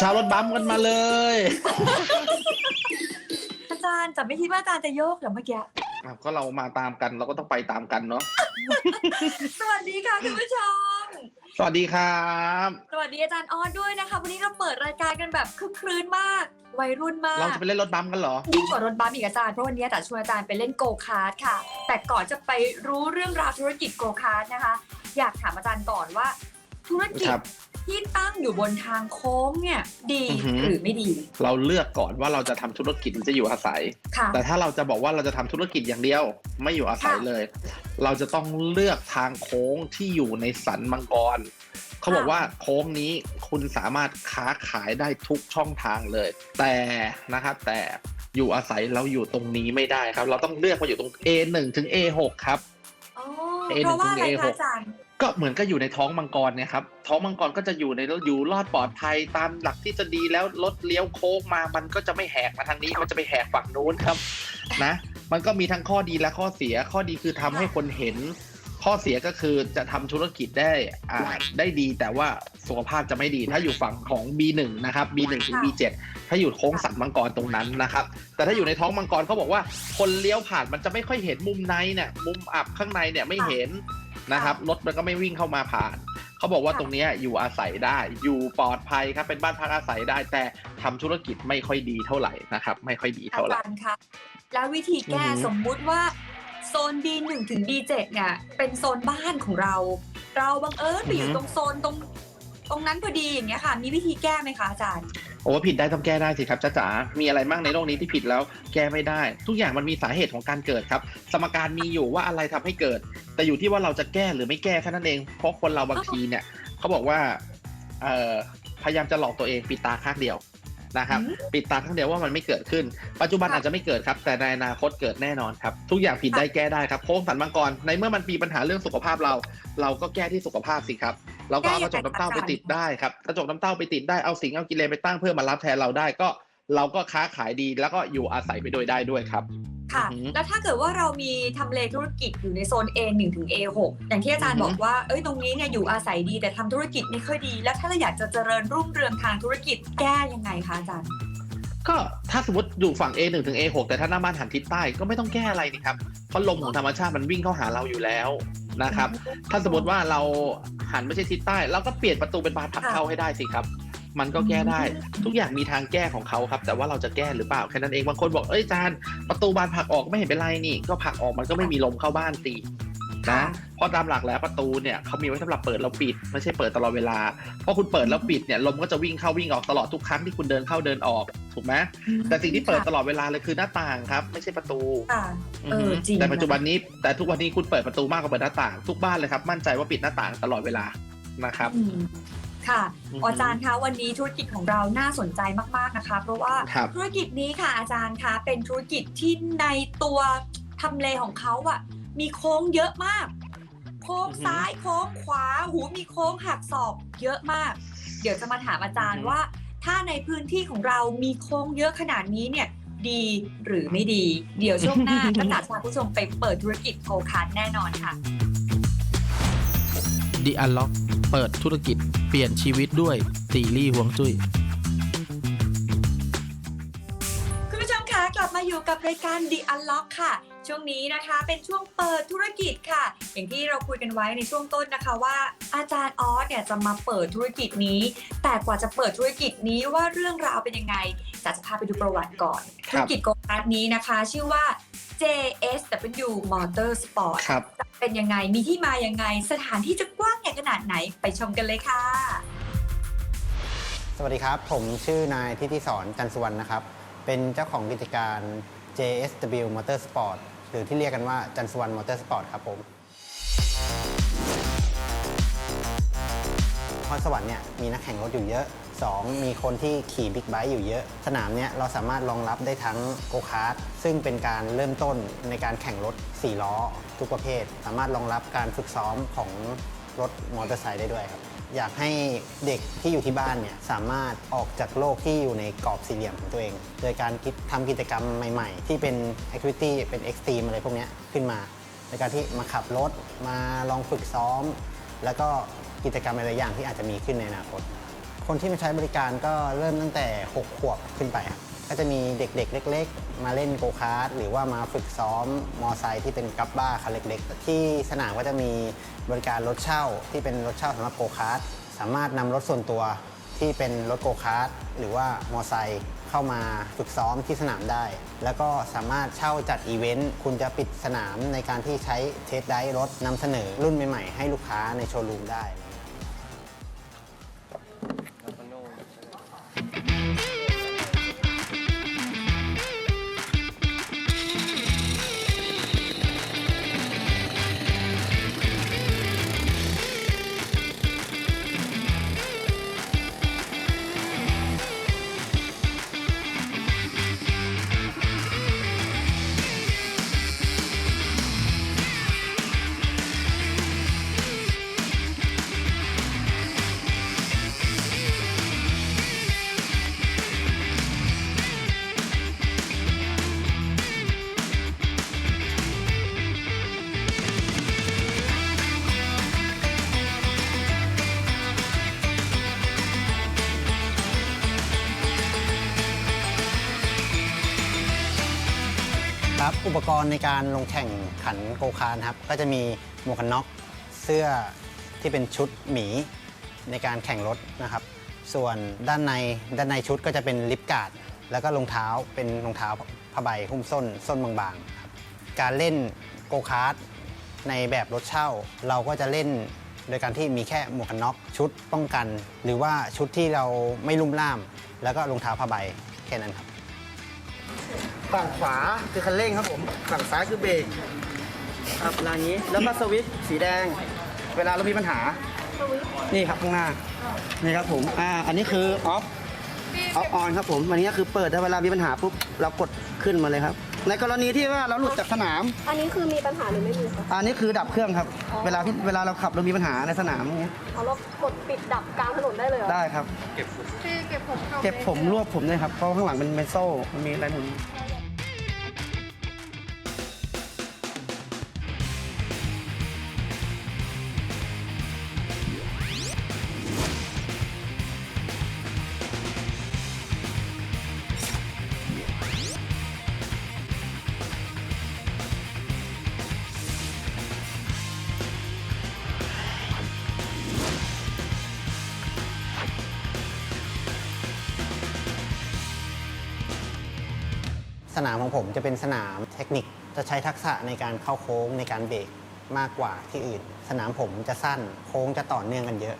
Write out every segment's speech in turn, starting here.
ชาวรถบัมป์กันมาเลย อาจารย์จะไม่คิดว่าอาจารย์จะโยกเหรอเมื่อกี้ อ้าวก็เรามาตามกันเราก็ต้องไปตามกันเนาะสวัสดีค่ะคุณผู้ชม สวัสดีครับสวัสดีอาจารย์ออสด้วยนะคะ วันนี้เราเปิดรายการกันแบบคึกครื้นมาก วัยรุ่นมากเราจะไปเล่นรถบัมป์กันเหรอ ยิ่งกว่ารถบัสอีกอาจารย์เพราะวันนี้อาจารย์ชวนอาจารย์ไปเล่นโกคาร์ทค่ะ แต่ก่อนจะไปรู้เรื่องราวธุรกิจโกคาร์ทนะคะ อยากถามอาจารย์ก่อนว่า ธุรกิจครับ ที่ตั้งอยู่บนทางโค้งเนี่ยดีอือหือ หรือไม่ดี เราเลือกก่อนว่าเราจะทำธุรกิจมันจะอยู่อาศัย ค่ะ แต่ถ้าเราจะบอกว่าเราจะทำธุรกิจอย่างเดียวไม่อยู่อาศัยค่ะเลย เราจะต้องเลือกทางโค้งที่อยู่ในสันมังกรเขาบอกว่าโค้งนี้คุณสามารถค้าขายได้ทุกช่องทางเลย แต่นะครับแต่อยู่อาศัยเราอยู่ตรงนี้ไม่ได้ครับ เราต้องเลือกมาอยู่ตรง A1 ถึง A6 ครับ อ๋อ A เพราะว่าอะไรถึง A6 คะอาจารย์ ก็เหมือนก็อยู่ในท้องมังกรเนี่ยครับท้องมังกรก็จะอยู่ในอยู่รอดปลอดภัยตามหลักทฤษฎีแล้วรถเลี้ยวโค้งมามันก็จะไม่แหกมาทางนี้มันจะไปแหกฝั่งนู้นครับนะ มันก็มีทั้งข้อดีและข้อเสียข้อดีคือทำให้คนเห็น ข้อเสียก็คือจะทำธุรกิจได้อ่าได้ดีแต่ว่าสุขภาพจะไม่ดีถ้าอยู่ฝั่งของ B1 นะครับ B1 ถึง B7 ถ้าอยู่โค้งสันมังกรตรงนั้นนะครับ แต่ถ้าอยู่ในท้องมังกรเขาบอกว่า คนเลี้ยวผ่านมันจะไม่ค่อยเห็นมุมในเนี่ยมุมอับข้างในเนี่ยไม่เห็น นะครับรถมันก็ไม่วิ่งเข้ามาผ่าน เขาบอกว่าตรงเนี้ยอยู่อาศัยได้อยู่ปลอดภัยครับเป็นบ้านพักอาศัยได้ แต่ทำธุรกิจไม่ค่อยดีเท่าไหร่นะครับ ไม่ค่อยดีอาเท่าไหร่จารย์คะแล้ววิธีแก้อือหือสมมุติว่าโซน B1 ถึง B7 เนี่ยเป็นโซนบ้านของเรา เราบังเอิญไปอยู่ตรงโซนตรง ตรงนั้นพอดีอย่างเงี้ยค่ะ มีวิธีแก้ไหมคะอาจารย์ โอ้ผิดได้ต้องแก้ได้สิครับจ้าจ๋า มีอะไรบ้างในโลกนี้ที่ผิดแล้วแก้ไม่ได้ ทุกอย่างมันมีสาเหตุของการเกิดครับ สมการมีอยู่ว่าอะไรทำให้เกิด แต่อยู่ที่ว่าเราจะแก้หรือไม่แก้แค่นั้นเอง เพราะคนเราบางทีเนี่ยเขาบอกว่าเอ่อพยายามจะหลอกตัวเองปิดตาข้างเดียวนะครับอืมปิดตาข้างเดียวว่ามันไม่เกิดขึ้น ปัจจุบันค่ะอาจจะไม่เกิดครับ แต่ในอนาคตเกิดแน่นอนครับ ทุกอย่างผิดได้แก้ได้ครับโค้งสันมังกรในเมื่อมันมีปัญหาเรื่องสุขภาพเรา เราก็แก้ที่สุขภาพสิครับ เราก็เอากระจกน้ำเต้าไปติดได้ครับกระจกน้ำเต้าไปติดได้เอาสิงเอากิเลนไปตั้งเพื่อมารับแทนเราได้ก็เราก็ค้าขายดีแล้วก็อยู่อาศัยไปโดยได้ด้วยครับ ค่ะอือหือแล้วถ้าเกิดว่าเรามีทำเลธุรกิจอยู่ในโซน A1 ถึง A6 อย่างที่อาจารย์อืบอหืออกว่าเอ้ยตรงนี้เนี่ยอยู่อาศัยดีแต่ทำธุรกิจไม่ค่อยดี แล้วถ้าเราอยากจะเจริญรุ่งเรืองทางธุรกิจแก้ยังไงคะอาจารย์ก็ถ้าสมมติอยู่ฝั่ง A1 ถึง A6 แต่ถ้าหน้าบ้านหันทิศใต้ก็ไม่ต้องแก้อะไรนี่ครับเพราะลมของธรรมชาติมันวิ่งเข้าหาเราอยู่แล้ว นะครับ ถ้าสมมติว่าเราหันไม่ใช่ทิศใต้ เราก็เปลี่ยนประตูเป็นบานผลักเข้าให้ได้สิครับ มันก็แก้ได้ ทุกอย่างมีทางแก้ของเขาครับ แต่ว่าเราจะแก้หรือเปล่าแค่นั้นเองบางคนบอกเอ้ยอาจารย์ประตูบานผลักออกไม่เห็นเป็นไรนี่ ก็ผลักออกมันก็ไม่มีลมเข้าบ้านสิค่ะ นะเพราะตามหลักแล้วประตูเนี่ยเขามีไว้สำหรับเปิดแล้วปิด ไม่ใช่เปิดตลอดเวลาเพราะคุณเปิดแล้วปิดเนี่ยลมก็จะวิ่งเข้าวิ่งออกตลอดทุกครั้งที่คุณเดินเข้าเดินออกถูกไหมแต่สิ่งที่เปิดตลอดเวลาเลยคือหน้าต่างครับ ไม่ใช่ประตูค่ะเอออฮึจริงแต่ปัจจุบันนี้แต่ทุกวันนี้คุณเปิดประตูมากกว่าเปิดหน้าต่างทุกบ้านเลยครับมั่นใจว่าปิดหน้าต่างตลอดเวลานะครับอืมค่ะอือฮึอาจารย์คะวันนี้ธุรกิจของเราน่าสนใจมาก ๆนะคะ เพราะว่าครับธุรกิจนี้ค่ะอาจารย์คะเป็นธุรกิจที่ในตัวทำเลของเขาอะ มีโค้งเยอะมาก โค้งซ้ายโค้งขวาหูมีโค้งหักศอกเยอะมาก เดี๋ยวจะมาถามอาจารย์ว่า ถ้าในพื้นที่ของเรามีโค้งเยอะขนาดนี้เนี่ยดีหรือไม่ดี เดี๋ยวช่วงหน้าก็จะพาผู้ชมไปเปิดธุรกิจโกคาร์ทแน่นอนค่ะ The Unlock เปิดธุรกิจเปลี่ยนชีวิตด้วยตีลี่หวงจุ้ย อยู่กับรายการ The Unlock ค่ะ ช่วงนี้นะคะเป็นช่วงเปิดธุรกิจค่ะ อย่างที่เราคุยกันไว้ในช่วงต้นนะคะว่า อาจารย์ออสเนี่ยจะมาเปิดธุรกิจนี้ แต่กว่าจะเปิดธุรกิจนี้ว่าเรื่องราวเป็นยังไงจะจะพาไปดูประวัติก่อนคธุรัรบกิจโกคาร์ทนี้นะคะ ชื่อว่า JSW Motorsport ครับเป็นยังไงมีที่มายังไง สถานที่จะกว้างใหญ่ขนาดไหนไปชมกันเลยค่ะ สวัสดีครับ ผมชื่อนายทิติสอนจันทร์สุวรรณนะครับ เป็นเจ้าของกิจการ JSW Motorsport หรือที่เรียกกันว่าจันทร์สุวรรณ Motorsport ครับผมนครสวรรค์เนี่ยมีนักแข่งรถอยู่เยอะ 2 มีคนที่ขี่บิ๊กไบค์อยู่เยอะ สนามเนี้ยเราสามารถรองรับได้ทั้งโกคาร์ทซึ่งเป็นการเริ่มต้นในการแข่งรถ 4 ล้อ ทุกประเภท สามารถรองรับการฝึกซ้อมของ รถมอเตอร์ไซค์ได้ด้วยครับ อยากให้เด็กที่อยู่ที่บ้านเนี่ยสามารถออกจากโลกที่อยู่ในกรอบสี่เหลี่ยมของตัวเอง โดยการคิดทำกิจกรรมใหม่ๆ ที่เป็นแอคทิวิตี้เป็นเอ็กซ์ตรีมอะไรพวกเนี้ยขึ้นมา ในการที่มาขับรถมาลองฝึกซ้อม แล้วก็กิจกรรมหลายๆอย่างที่อาจจะมีขึ้นในอนาคต คนที่มาใช้บริการก็เริ่มตั้งแต่ 6 ขวบขึ้นไปครับ ก็จะมีเด็กๆ เล็ก ๆ มาเล่นโกคาร์ทหรือว่ามาฝึกซ้อมมอไซค์ที่เป็นกัปบ้าคันเล็ก ๆ ที่สนามก็จะมีบริการรถเช่าที่เป็นรถเช่าสำหรับโกคาร์ทสามารถนำรถส่วนตัวที่เป็นรถโกคาร์ทหรือว่ามอไซค์เข้ามาฝึกซ้อมที่สนามได้ แล้วก็สามารถเช่าจัดอีเวนต์ คุณจะปิดสนามในการที่ใช้เทสไดรถนำเสนอรุ่นใหม่ ๆ ให้ลูกค้าในโชว์รูมได้ ครับอุปกรณ์ในการลงแข่งขันโกคาร์ทครับ ก็จะมีหมวกกันน็อกเสื้อที่เป็นชุดหมีในการแข่งรถนะครับ ส่วนด้านในด้านในชุดก็จะเป็นลิปการ์ดแล้วก็รองเท้าเป็นรองเท้าผ้าใบหุ้มส้นส้นบางๆครับการเล่นโกคาร์ทในแบบรถเช่า เราก็จะเล่นโดยการที่มีแค่หมวกกันน็อกชุดป้องกัน หรือว่าชุดที่เราไม่ลุ่มล่าม แล้วก็รองเท้าผ้าใบแค่นั้นครับ ฝั่งขวาคือคันเร่งครับผม ฝั่งซ้ายคือเบรกครับรางนี้ แล้วก็สวิตช์สีแดง เวลาเรามีปัญหา นี่ครับข้างหน้า นี่ครับผม อ่า อันนี้คือออฟ ออฟออนครับผม อันนี้ก็คือเปิดถ้าเวลามีปัญหาปุ๊บเรากดขึ้นมาเลยครับ ในกรณีที่ว่าเราหลุดจากสนาม อันนี้คือมีปัญหาหรือไม่มีคะอันนี้คือดับเครื่องครับ เวลาที่เวลาเราขับเรามีปัญหาในสนามอย่างเงี้ย เอาเรากดปิดดับกลางถนนได้เลยเหรอได้ครับที่เก็บผมเก็บผมรวบผมด้วยครับ เพราะข้างหลังเป็นเมโซ่ มันมีอะไรหมุน นามของผมจะเป็นสนามเทคนิคจะใช้ทักษะในการเข้าโค้งในการเบรกมากกว่าที่อื่น สนามผมจะสั้นโค้งจะต่อเนื่องกันเยอะ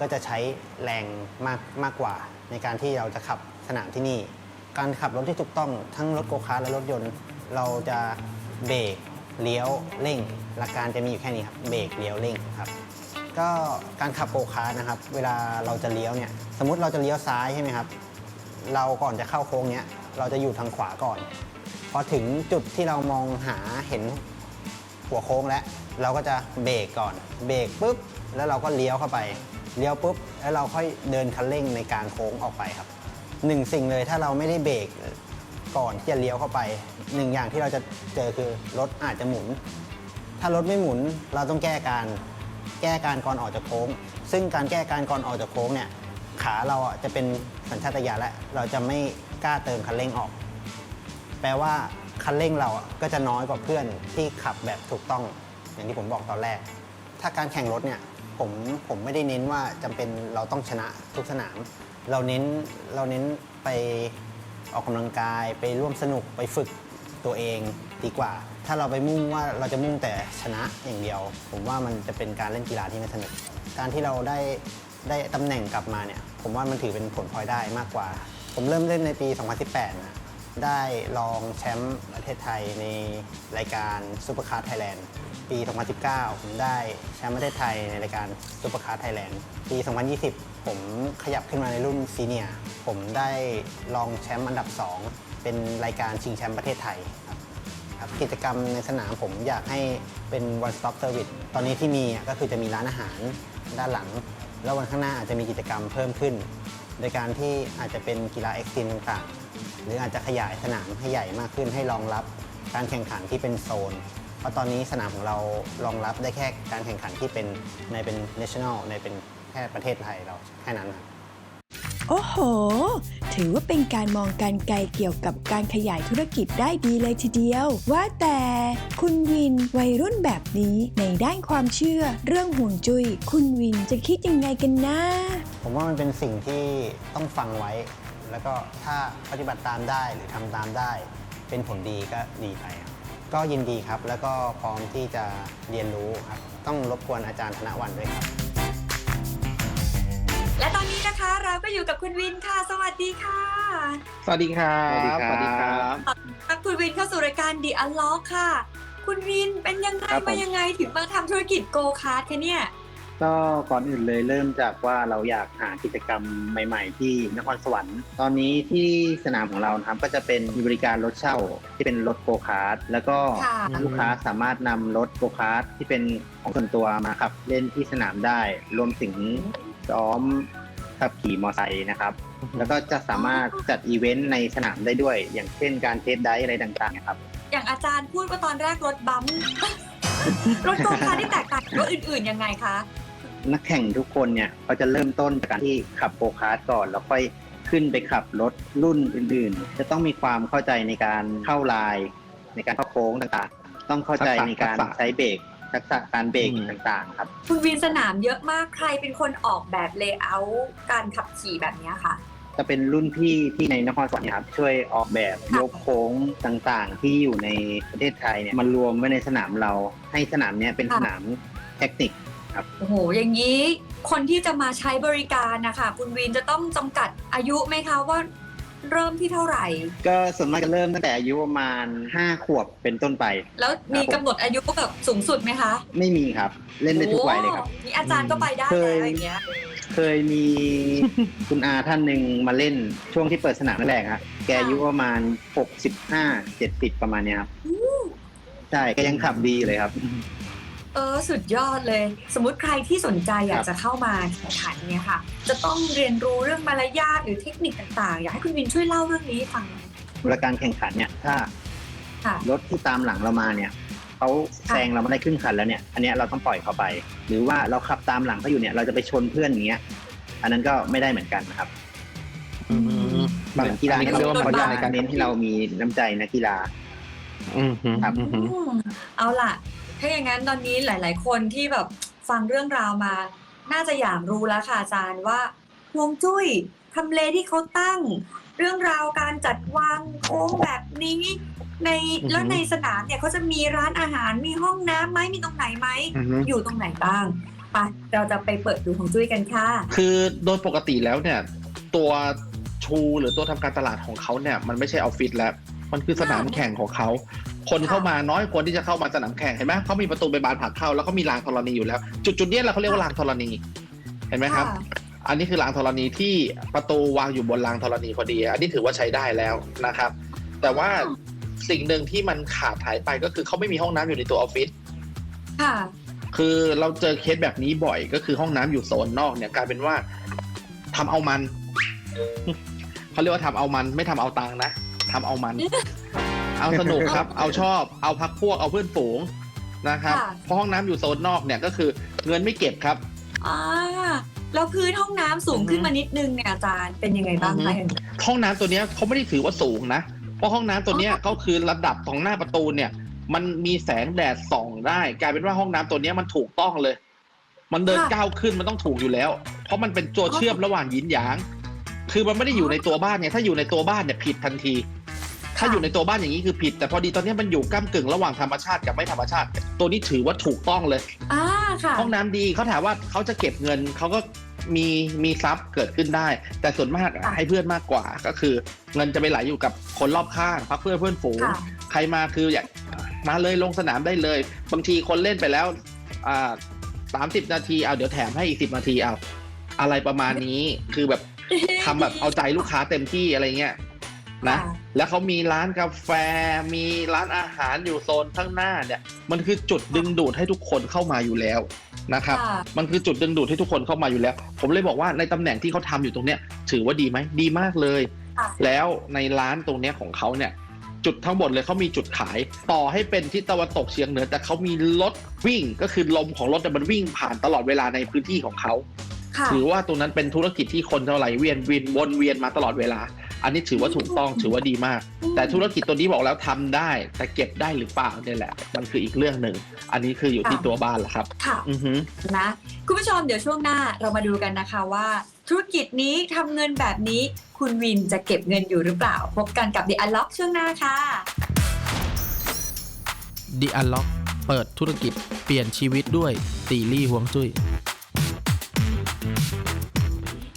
ก็จะใช้แรงมากมากกว่า ในการที่เราจะขับสนามที่นี่ การขับรถที่ถูกต้องทั้งรถโกคาร์ทและรถยนต์ เราจะเบรกเลี้ยวเร่ง หลักการจะมีอยู่แค่นี้ครับเบรกเลี้ยวเร่งครับก็การขับโกคาร์ทนะครับ เวลาเราจะเลี้ยวเนี่ยสมมติเราจะเลี้ยวซ้ายใช่ไหมครับ เราก่อนจะเข้าโค้งเนี้ย เราจะอยู่ทางขวาก่อน พอถึงจุดที่เรามองหาเห็นหัวโค้งแล้ว เราก็จะเบรกก่อน เบรกปุ๊บ แล้วเราก็เลี้ยวเข้าไป เลี้ยวปุ๊บ แล้วเราค่อยเดินคันเร่งในการโค้งออกไปครับหนึ่งสิ่งเลยถ้าเราไม่ได้เบรกก่อนที่จะเลี้ยวเข้าไปหนึ่งอย่างที่เราจะเจอคือรถอาจจะหมุน ถ้ารถไม่หมุนเราต้องแก้การแก้การก่อนออกจากโค้ง ซึ่งการแก้การก่อนออกจากโค้งเนี่ยขาเราจะเป็นสัญชาตญาณแล้วเราจะไม่ กล้าเติมคันเร่งออก แปลว่าคันเร่งเราก็จะน้อยกว่าเพื่อนที่ขับแบบถูกต้อง อย่างที่ผมบอกตอนแรก ถ้าการแข่งรถเนี่ยผมผมไม่ได้เน้นว่าจำเป็นเราต้องชนะทุกสนาม เราเน้นเราเน้นไปออกกำลังกายไปร่วมสนุกไปฝึกตัวเองดีกว่า ถ้าเราไปมุ่งว่าเราจะมุ่งแต่ชนะอย่างเดียว ผมว่ามันจะเป็นการเล่นกีฬาที่ไม่สนุก การที่เราได้ได้ตำแหน่งกลับมาเนี่ย ผมว่ามันถือเป็นผลพลอยได้มากกว่า ผมเริ่มเล่นในปี 2018 นะ ได้รองแชมป์ประเทศไทยในรายการซูเปอร์คาร์ไทยแลนด์ปี 2019 ผมได้แชมป์ประเทศไทยในรายการซูเปอร์คาร์ไทยแลนด์ปี 2020 ผมขยับขึ้นมาในรุ่นซีเนียร์ผมได้รองแชมป์อันดับ 2 เป็นรายการชิงแชมป์ประเทศไทยครับกิจกรรมในสนามผมอยากให้เป็น one stop service ตอนนี้ที่มีก็คือจะมีร้านอาหารด้านหลัง แล้ววันข้างหน้าอาจจะมีกิจกรรมเพิ่มขึ้น โดยการที่อาจจะเป็นกีฬาเอ็กซ์ตรีมต่างๆ หรืออาจจะขยายสนามให้ใหญ่มากขึ้นให้รองรับการแข่งขันที่เป็นโซน เพราะตอนนี้สนามของเรารองรับได้แค่การแข่งขันที่เป็นในเป็น national ในเป็นแค่ประเทศไทยเราแค่นั้นครับ โอ้โห ถือว่าเป็นการมองการไกลเกี่ยวกับการขยายธุรกิจได้ดีเลยทีเดียว ว่าแต่คุณวินวัยรุ่นแบบนี้ในด้านความเชื่อเรื่องห่วงจุย้ยคุณวินจะคิดยังไงกันนะ ผมว่ามันเป็นสิ่งที่ต้องฟังไว้ แล้วก็ถ้าปฏิบัติตามได้หรือทำตามได้ เป็นผลดีก็ดีไปครับก็ยินดีครับ แล้วก็พร้อมที่จะเรียนรู้ครับ ต้องรบกวนอาจารย์ธนวันด้วยครับ และตอนนี้นะคะเราก็อยู่กับคุณวินค่ะ สวัสดีค่ะสวัสดีครับสวัสดีครับคุณวินเข้าสู่รายการ The Unlock ค่ะ คุณวินเป็นยังไงครับผม มายังไงถึงมาทำธุรกิจโกคาร์ดคะเนี่ย ก็ก่อนอื่นเลยเริ่มจากว่าเราอยากหากิจกรรมใหม่ๆ ที่นครสวรรค์ ตอนนี้ที่สนามของเรานะครับก็จะเป็นมีบริการรถเช่าที่เป็นรถโกคาร์ทแล้วก็ค่ะลูกค้าสามารถนำรถโกคาร์ทที่เป็นของส่วนตัวมาขับเล่นที่สนามได้ รวมถึงซ้อมขับขี่มอเตอร์ไซค์นะครับ แล้วก็จะสามารถจัดอีเวนต์ในสนามได้ด้วย อย่างเช่นการเทสไดฟ์อะไรต่างๆนะครับ อย่างอาจารย์พูดว่าตอนแรกรถบัมป์รถโกคาร์ทที่แตกต่างจากรถอื่นๆยังไงคะ นักแข่งทุกคนเนี่ยเขาจะเริ่มต้นจากการที่ขับโกคาร์ทก่อน แล้วค่อยขึ้นไปขับรถรุ่นอื่น ๆ จะต้องมีความเข้าใจในการเข้าลาย ในการเข้าโค้งต่างๆ ต้องเข้าใจในการทักษะใช้เบรกทักษะการเบรกอืมต่างๆ ครับ คุณวินสนามเยอะมากใครเป็นคนออกแบบเลเยอร์การขับขี่แบบเนี้ยค่ะ จะเป็นรุ่นพี่ที่ในนครสวรรค์เนยครับ ช่วยออกแบบยกโค้งต่างๆ ที่อยู่ในประเทศไทยเนี่ยมันรวมไว้ในสนามเรา ให้สนามเนี้ยเป็นค่ะสนามเทคนิค โอ้โห อย่างนี้คนที่จะมาใช้บริการนะคะ คุณวินจะต้องจำกัดอายุไหมคะว่าเริ่มที่เท่าไหร่ ก็ส่วนมากจะเริ่มตั้งแต่อายุประมาณ 5 ขวบเป็นต้นไป แล้วมีกำหนดอายุแบบสูงสุดไหมคะไม่มีครับ เล่นได้ทุกวัยเลยครับ โอ้นี่อาจารย์ก็ไปได้เคแล้วยอย่างเงี้ย เคยมี คุณอาท่านหนึ่งมาเล่นช่วงที่เปิดสนามแรกๆครับแกอายุประมาณ 65 70 ประมาณเนี้ยครับ ใช่แกยังขับดีเลยครับเออสุดยอดเลย สมมติใครที่สนใจอยาคกรับจะเข้ามาแข่งขันเนี่ยค่ะ จะต้องเรียนรู้เรื่องมารยาทหรือเทคนิคต่างๆ อยากให้คุณวินช่วยเล่าเรื่องนี้ให้ฟังหน่อยเวลาการแข่งขันเนี่ยถ้าค่ะ รถที่ตามหลังเรามาเนี่ยเขาแซงเรามาได้ครึ่งคันแล้วเนี่ย อันเนี้ยเราต้องปล่อยเขาไป หรือว่าเราขับตามหลังเขาอยู่เนี่ยเราจะไปชนเพื่อนอย่างเงี้ยอันนั้นก็ไม่ได้เหมือนกันนะครับอืม บางกีฬาอันนี้เนี่ยเขาเรียกว่าเขามารจะยาทในการเน้นให้เรามีน้ำใจนักกีฬา อืมอืมครับ อืมอืมเอาล่ะ ถ้าอย่างนั้นตอนนี้หลาย ๆ คนที่แบบฟังเรื่องราวมา น่าจะอยากรู้แล้วค่ะอาจารย์ว่าฮวงจุ้ยทำเลที่เขาตั้ง เรื่องราวการจัดวางโค้งแบบนี้ในแล้วในสนามเนี่ยเขาจะมีร้านอาหารมีห้องน้ำไหมมีตรงไหนไหมอืมอยู่ตรงไหนบ้างไปเราจะไปเปิดดูของจุ้ยกันค่ะ คือโดยปกติแล้วเนี่ย ตัวชูหรือตัวทำการตลาดของเขาเนี่ย มันไม่ใช่ออฟฟิศแล้ว มันคือสนามแข่งของเขา คนเข้ามาน้อยคนที่จะเข้ามาสนามแข่งเห็นไหมเขามีประตูไปบานผลักเข้าแล้วก็มีรางธรณีอยู่แล้ว จุดจุดๆเนี้ยเราเขาเรียกว่ารางธรณี เห็นไหมครับค่ะอันนี้คือรางธรณีที่ประตูวางอยู่บนรางธรณีพอดี อันนี้ถือว่าใช้ได้แล้วนะครับ แต่ว่าสิ่งหนึ่งที่มันขาดหายไปก็คือเขาไม่มีห้องน้ำอยู่ในตัวออฟฟิศค่ะ คือเราเจอเคสแบบนี้บ่อยก็คือห้องน้ำอยู่โซนนอกเนี่ยกลายเป็นว่าทำเอามันเขาเรียกว่าทำเอามันไม่ทำเอาตังค์นะทำเอามัน เอาสนุกครับ เอาชอบ เอาพักพวก เอาเพื่อนฝูงนะครับ ค่ะ เพราะห้องน้ำอยู่โซนนอกเนี่ยก็คือเงินไม่เก็บครับ อ่าแล้วพื้นห้องน้ำสูงขึ้นอือฮึมานิดนึงเนี่ยอาจารย์เป็นยังไงบ้างอือคะฮึห้องน้ำตัวเนี้ยเขาไม่ได้ถือว่าสูงนะ เพราะห้องน้ำตัวเนี้ยเขาคือระดับของหน้าประตูเนี่ย มันมีแสงแดดส่องได้ กลายเป็นว่าห้องน้ำตัวเนี้ยมันถูกต้องเลย มันเดินก้าวขึ้นมันต้องถูกอยู่แล้ว เพราะมันเป็นตัวเชื่อมระหว่างหยินหยาง คือมันไม่ได้อยู่ในตัวบ้านเนี่ยถ้าอยู่ในตัวบ้านเนี่ยผิดทันที ถ้าอยู่ในตัวบ้านอย่างนี้คือผิด แต่พอดีตอนเนี้ยมันอยู่ก้ากึ่งระหว่างธรรมชาติกับไม่ธรรมชาติ ตัวนี้ถือว่าถูกต้องเลยอ่าค่ะห้องน้ำดีเขาถามว่าเขาจะเก็บเงินเขาก็มีมีทรัพย์เกิดขึ้นได้ แต่ส่วนมากอะค่ะให้เพื่อนมากกว่าก็คือ เงินจะไปไหลอยู่กับคนรอบข้างพักเพื่อนเพื่อนฝูงค่ะใครมาคืออยากมาเลยลงสนามได้เลย บางทีคนเล่นไปแล้วอ่าสามสิบนาทีเอาเดี๋ยวแถมให้อีกสิบนาทีเอาอะไรประมาณนี้คือแบบทำแบบเอาใจลูกค้าเต็มที่อะไรเงี้ย นะค่ะแล้วเขามีร้านกาแฟ มีร้านอาหารอยู่โซนข้างหน้าเนี่ย มันคือจุดดึงดูดให้ทุกคนเข้ามาอยู่แล้วนะครับค่ะมันคือจุดดึงดูดให้ทุกคนเข้ามาอยู่แล้ว ผมเลยบอกว่าในตำแหน่งที่เขาทำอยู่ตรงเนี้ย ถือว่าดีไหมดีมากเลยค่ะแล้วในร้านตรงเนี้ยของเขาเนี่ย จุดทั้งหมดเลยเขามีจุดขาย ต่อให้เป็นทิศตะวันตกเฉียงเหนือ แต่เขามีรถวิ่งก็คือลมของรถเนี่ยมันวิ่งผ่านตลอดเวลาในพื้นที่ของเขาค่ะถือว่าตรงนั้นเป็นธุรกิจที่คนเท่าไหร่เวียนเวียนวนเวียนมาตลอดเวลา อันนี้ถือว่าถูกต้องถือว่าดีมาก แต่ธุรกิจตัวนี้บอกแล้วทำได้ แต่เก็บได้หรือเปล่าเนี่ยแหละ มันคืออีกเรื่องหนึ่ง อันนี้คืออยู่ที่ตัวบ้านแหละครับ ค่ะอือฮึนะ คุณผู้ชมเดี๋ยวช่วงหน้าเรามาดูกันนะคะว่า ธุรกิจนี้ทำเงินแบบนี้ คุณวินจะเก็บเงินอยู่หรือเปล่า พบกันกับ The Unlock ช่วงหน้าค่ะ The Unlock เปิดธุรกิจเปลี่ยนชีวิตด้วยตีลี่หวงจุ้ย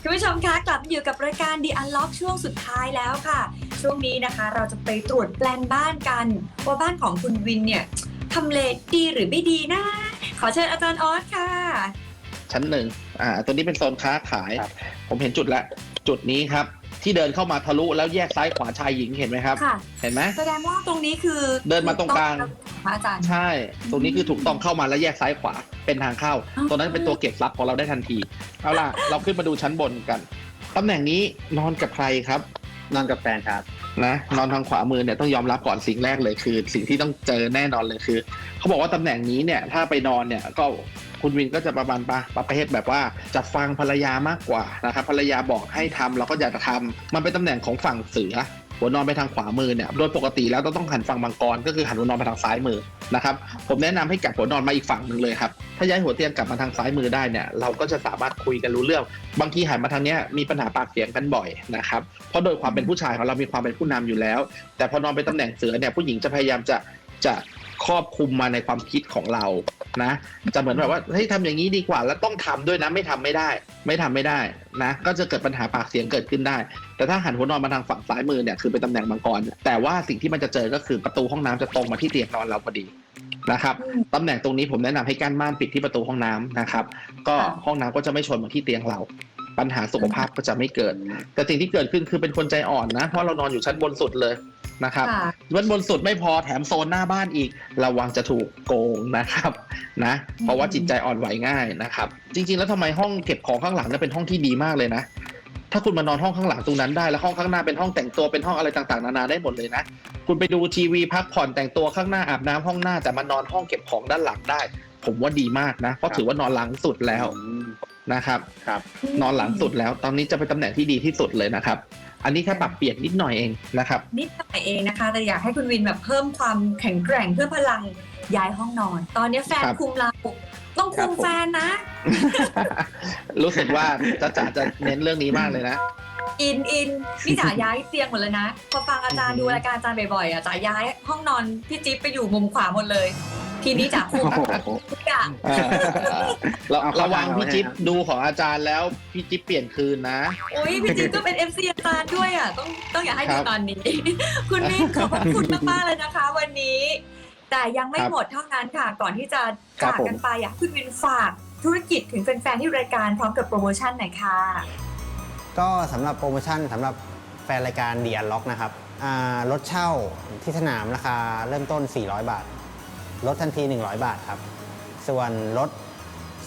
คุณผู้ชมคะกลับมา อยู่กับรายการ The Unlock ช่วงสุดท้ายแล้วค่ะ ช่วงนี้นะคะเราจะไปตรวจแปลนบ้านกัน ว่าบ้านของคุณวินเนี่ยทำเลดีหรือไม่ดีนะ ขอเชิญอาจารย์ออสค่ะ ชั้นหนึ่งอ่าตัวนี้เป็นโซนค้าขาย ครับ ผมเห็นจุดแล้วจุดนี้ครับ ที่เดินเข้ามาทะลุแล้วแยกซ้ายขวาชายหญิงเห็นไหมครับ ค่ะ เห็นไหม แสดงว่าตรงนี้คือเดินมาตรงกลางพระอาจารย์ ใช่ ตรงนี้คือถูกต้องเข้ามาแล้วแยกซ้ายขวาเป็นทางเข้า อ๋อ ตัวนั้นเป็นตัวเก็บทรัพย์ของเราได้ทันที เอาล่ะ เราขึ้นมาดูชั้นบนกัน ตำแหน่งนี้นอนกับใครครับ นอนกับแฟนครับนะนอนทางขวามือเนี่ยต้องยอมรับก่อนสิ่งแรกเลยคือ สิ่งที่ต้องเจอแน่นอนเลยคือเขาบอกว่าตำแหน่งนี้เนี่ยถ้าไปนอนเนี่ยก็คุณวินก็จะประมาณปะประเภทแบบว่าจะฟังภรรยามากกว่านะครับภรรยาบอกให้ทำเราก็อยากจะทำมันเป็นตำแหน่งของฝั่งเสือ หัวนอนไปทางขวามือเนี่ยโดยปกติแล้วต้องหันฝั่งมังกรก็คือหันหัวนอนไปทางซ้ายมือนะครับผมแนะนำให้กลับหัวนอนมาอีกฝั่งหนึ่งเลยครับถ้าย้ายหัวเตียงกลับมาทางซ้ายมือได้เนี่ยเราก็จะสามารถคุยกันรู้เรื่อง บางทีหันมาทางเนี้ยมีปัญหาปากเสียงกันบ่อยนะครับเพราะโดยความเป็นผู้ชายของเรามีความเป็นผู้นำอยู่แล้ว แต่พอนอนไปนตำแหน่งเสือเนี่ยผู้หญิงจะพยายามจะจะ ครอบคลุมมาในความคิดของเรานะจะเหมือนแบบว่าเฮ้ยทำอย่างนี้ดีกว่า แล้วต้องทำด้วยนะไม่ทำไม่ได้ ไม่ทำไม่ได้นะก็จะเกิดปัญหาปากเสียงเกิดขึ้นได้ แต่ถ้าหันหัวนอนมาทางฝั่งซ้ายมือเนี่ยคือเป็นตำแหน่งมังกร แต่ว่าสิ่งที่มันจะเจอก็คือประตูห้องน้ำจะตรงมาที่เตียงนอนเราพอดีนะครับตำแหน่งตรงนี้ผมแนะนำให้กั้นม่านปิดที่ประตูห้องน้ำนะครับ ก็ห้องน้ำก็จะไม่ชนมาที่เตียงเรา ปัญหาสุขภาพก็จะไม่เกิด แต่สิ่งที่เกิดขึ้นคือเป็นคนใจอ่อนนะเพราะเรานอนอยู่ชั้นบนสุดเลย นะครับค่ะชั้นบนสุดไม่พอแถมโซนหน้าบ้านอีก ระวังจะถูกโกงนะครับนะเพราะว่าจิตใจอ่อนไหวง่ายนะครับ จริง ๆ แล้วทำไมห้องเก็บของข้างหลังเนี่ยเป็นห้องที่ดีมากเลยนะถ้าคุณมานอนห้องข้างหลังตรงนั้นได้แล้วห้องข้างหน้าเป็นห้องแต่งตัวเป็นห้องอะไรต่างๆนานาได้หมดเลยนะคุณไปดูทีวีพักผ่อนแต่งตัวข้างหน้าอาบน้ำห้องหน้าแต่มานอนห้องเก็บของด้านหลังได้ ผมว่าดีมากนะเพราะถือว่านอนหลังสุดแล้วนะครับครับ นอนหลังสุดแล้ว ตอนนี้จะเป็นตำแหน่งที่ดีที่สุดเลยนะครับ อันนี้แค่ปรับเปลี่ยนนิดหน่อยเองนะครับ นิดหน่อยเองนะคะ แต่อยากให้คุณวินแบบเพิ่มความแข็งแกร่งเพิ่มพลังย้ายห้องนอน ตอนนี้แฟนครับคุมเรา ต้องครัคุบมผม แฟนนะ รู้สึกว่าจะจ๋าจะเน้นเรื่องนี้มากเลยนะ อินอินนี่จ๋าย้ายเตียงหมดเลยนะพอฟังอาจารย์ดูรายการอาจารย์บ่อยๆอะจ๋าย้ายห้องนอนพี่จิ๊บไปอยู่มุมขวาหมดเลย ทีนี้จ๋าคุมทุกอย่างเออเราเอาเข้าระวังทางพี่เราจิ๊บให้นะดูของอาจารย์แล้วพี่จิ๊บเปลี่ยนคืนนะอุ้ยพี่จิ๊บก็เป็น FC อาจารย์ด้วยอะ ต้องต้องอยากให้ดูครับตอนนี้ คุณวินขอบพระคุณมากๆเลยนะคะ วันนี้ แต่ยังไม่ครับหมดเท่านั้นค่ะ ก่อนที่จะครับจากผม กันไปอยากให้คุณวินฝากธุรกิจถึงแฟนๆที่รายการพร้อมกับโปรโมชั่นหน่อยค่ะ ก็สำหรับโปรโมชั่นสำหรับแฟนรายการดีอันล็อกนะครับอ่ารถเช่าที่สนามราคาเริ่มต้น 400 บาท ลดทันที 100 บาทครับ ส่วนรถ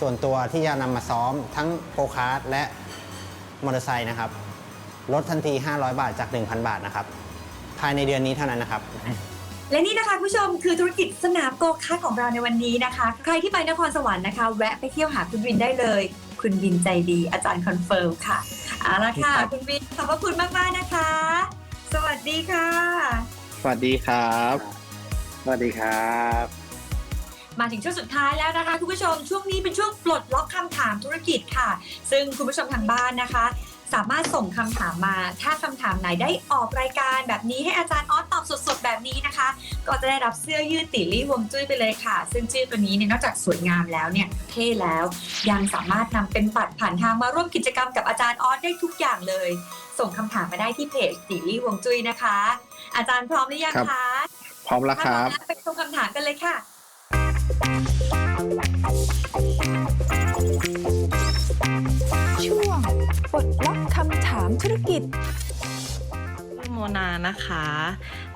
ส่วนตัวที่จะนำมาซ้อมทั้งโกคาร์ทและมอเตอร์ไซค์นะครับ ลดทันที 500 บาทจาก 1,000 บาทนะครับ ภายในเดือนนี้เท่านั้นนะครับ และนี่นะคะคุณผู้ชมคือธุรกิจสนามโกคาร์ทของเราในวันนี้นะคะ ใครที่ไปนครสวรรค์นะคะ แวะไปเที่ยวหาคุณวินได้เลย คุณวินใจดีอาจารย์คอนเฟิร์มค่ะเอาละค่ะครับคุณวินขอบพระคุณมากๆนะคะ สวัสดีค่ะ สวัสดีครับ สวัสดีครับ มาถึงช่วงสุดท้ายแล้วนะคะคุณผู้ชมช่วงนี้เป็นช่วงปลดล็อกคำถามธุรกิจค่ะ ซึ่งคุณผู้ชมทางบ้านนะคะ สามารถส่งคำถามมา ถ้าคำถามไหนได้ออกรายการแบบนี้ให้อาจารย์ออสตอบสดๆแบบนี้นะคะ ก็จะได้รับเสื้อยืดติลี่ฮวงจุ้ยไปเลยค่ะ ซึ่งชื่อตัวนี้เนี่ยนอกจากสวยงามแล้วเนี่ยเท่แล้ว ยังสามารถนำเป็นบัตรผ่านทางมาร่วมกิจกรรมกับอาจารย์ออสได้ทุกอย่างเลย ส่งคำถามมาได้ที่เพจติลี่ฮวงจุ้ยนะคะ อาจารย์พร้อมหรือยังครับคะพร้อมแล้วถ้าคพร้อรัมบแล้วไปชมคำถามกันเลยค่ะ ช่วงปลดล็อกคำถามธุรกิจ โมนานะคะ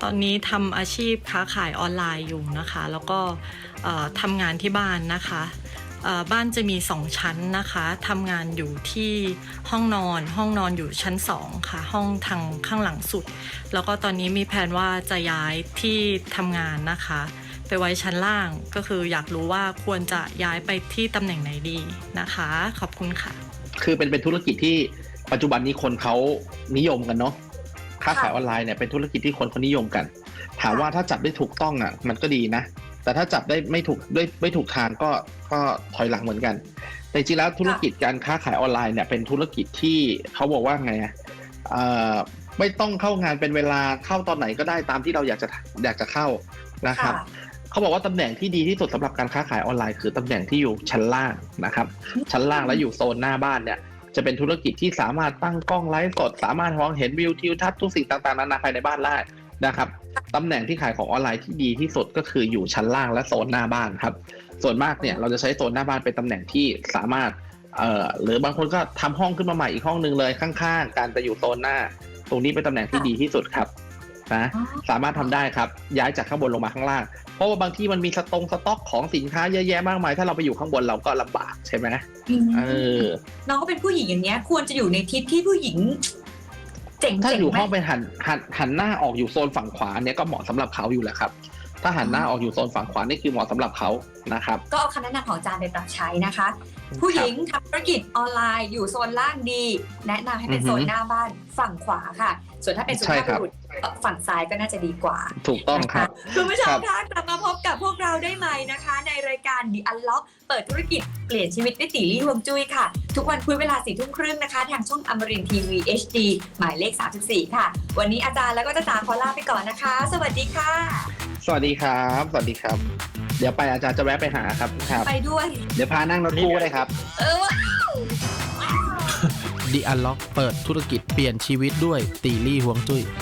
ตอนนี้ทำอาชีพค้าขายออนไลน์อยู่นะคะ แล้วก็เอ่อทำงานที่บ้านนะคะเอ่อบ้านจะมี2ชั้นนะคะทำงานอยู่ที่ห้องนอน ห้องนอนอยู่ชั้น2ค่ะ ห้องทางข้างหลังสุด แล้วก็ตอนนี้มีแผนว่าจะย้ายที่ทำงานนะคะ ไปไว้ชั้นล่าง ก็คืออยากรู้ว่าควรจะย้ายไปที่ตำแหน่งไหนดีนะคะ ขอบคุณค่ะ คือเป็นเป็นธุรกิจที่ปัจจุบันนี้คนเขานิยมกันเนาะค้าขายค่ะออนไลน์เนี่ยเป็นธุรกิจที่คนเขานิยมกัน ถามว่าถ้าจับได้ถูกต้องอะ มันก็ดีนะ แต่ถ้าจับได้ไม่ถูกด้วยไม่ถูกทางก็ก็ถอยหลังเหมือนกัน แต่จริงๆแล้วธุรกิจการค้าขายออนไลน์เนี่ยเป็นธุรกิจที่เขาบอกว่าไงอะเอ่อไม่ต้องเข้างานเป็นเวลาเข้าตอนไหนก็ได้ตามที่เราอยากจะอยากจะเข้านะครับค่ะ เขาบอกว่าตำแหน่งที่ดีที่สุดสำหรับการค้าขายออนไลน์คือตำแหน่งที่อยู่ชั้นล่างนะครับ ชั้นล่างและอยู่โซนหน้าบ้านเนี่ยจะเป็นธุรกิจที่สามารถตั้งกล้องไลฟ์สด สามารถมองเห็นวิวทิวทัศน์ทุกสิ่งต่างๆนานาภายในบ้านได้นะครับตำแหน่งที่ขายของออนไลน์ที่ดีที่สุดก็คืออยู่ชั้นล่างและโซนหน้าบ้านครับ ส่วนมากเนี่ยเราจะใช้โซนหน้าบ้านเป็นตำแหน่งที่สามารถเอ่อหรือบางคนก็ทำห้องขึ้นมาใหม่อีกห้องหนึ่งเลยข้างๆ การจะอยู่โซนหน้า ตรงนี้เป็นตำแหน่งที่ดีที่สุดครับ นะอ๋อสามารถทำได้ครับย้ายจากข้างบนลงมาข้างล่าง เพราะว่าบางที่มันมีสตงสต็อกของสินค้าเยอะแยะมากมาย ถ้าเราไปอยู่ข้างบนเราก็ลำบากใช่ไหมอืมเออน้องก็เป็นผู้หญิงอย่างเงี้ย ควรจะอยู่ในทิศที่ผู้หญิงเจ๋งๆถ้าอยู่ห้องไหมไปหันหันหันหน้าออกอยู่โซนฝั่งขวาเนี่ยก็เหมาะสำหรับเขาอยู่แหละครับ ถ้าหันหน้าออกอยู่โซนฝั่งขวานี่คือเหมาะสำหรับเขานะครับ ก็เอาคำแนะนำของอาจารย์ไปปรับใช้นะคะ ผู้หญิงทำธุรกิจออนไลน์อยู่โซนล่างดี แนะนำให้เป็นอือฮึโซนหน้าบ้านฝั่งขวาค่ะ ส่วนถ้าเป็นสุใช่ภาพครับุบรุษเอ่อ ฝั่งซ้ายก็น่าจะดีกว่า ถูกต้องครับนะคะคุณผู้ชมครับคะกลับมาพบกับพวกเราได้ใหม่นะคะ ในรายการ The Unlock เปิดธุรกิจเปลี่ยนชีวิตด้วยตีลี่ฮวงจุ้ยค่ะ ทุกวันพุธเวลาสี่ทุ่มครึ่งนะคะ ทางช่องอมรินทีวี HD หมายเลข 34 ค่ะ วันนี้อาจารย์แล้วก็จะตามขอลาไปก่อนนะคะ สวัสดีค่ะ สวัสดีครับ สวัสดีครับ เดี๋ยวไปอาจารย์จะแวะไปหาครับครับ ไปด้วย เดี๋ยวพานั่งรถตู้เลยครับ เออ The Unlock เปิดธุรกิจเปลี่ยนชีวิตด้วยตีลี่หวงจุ้ย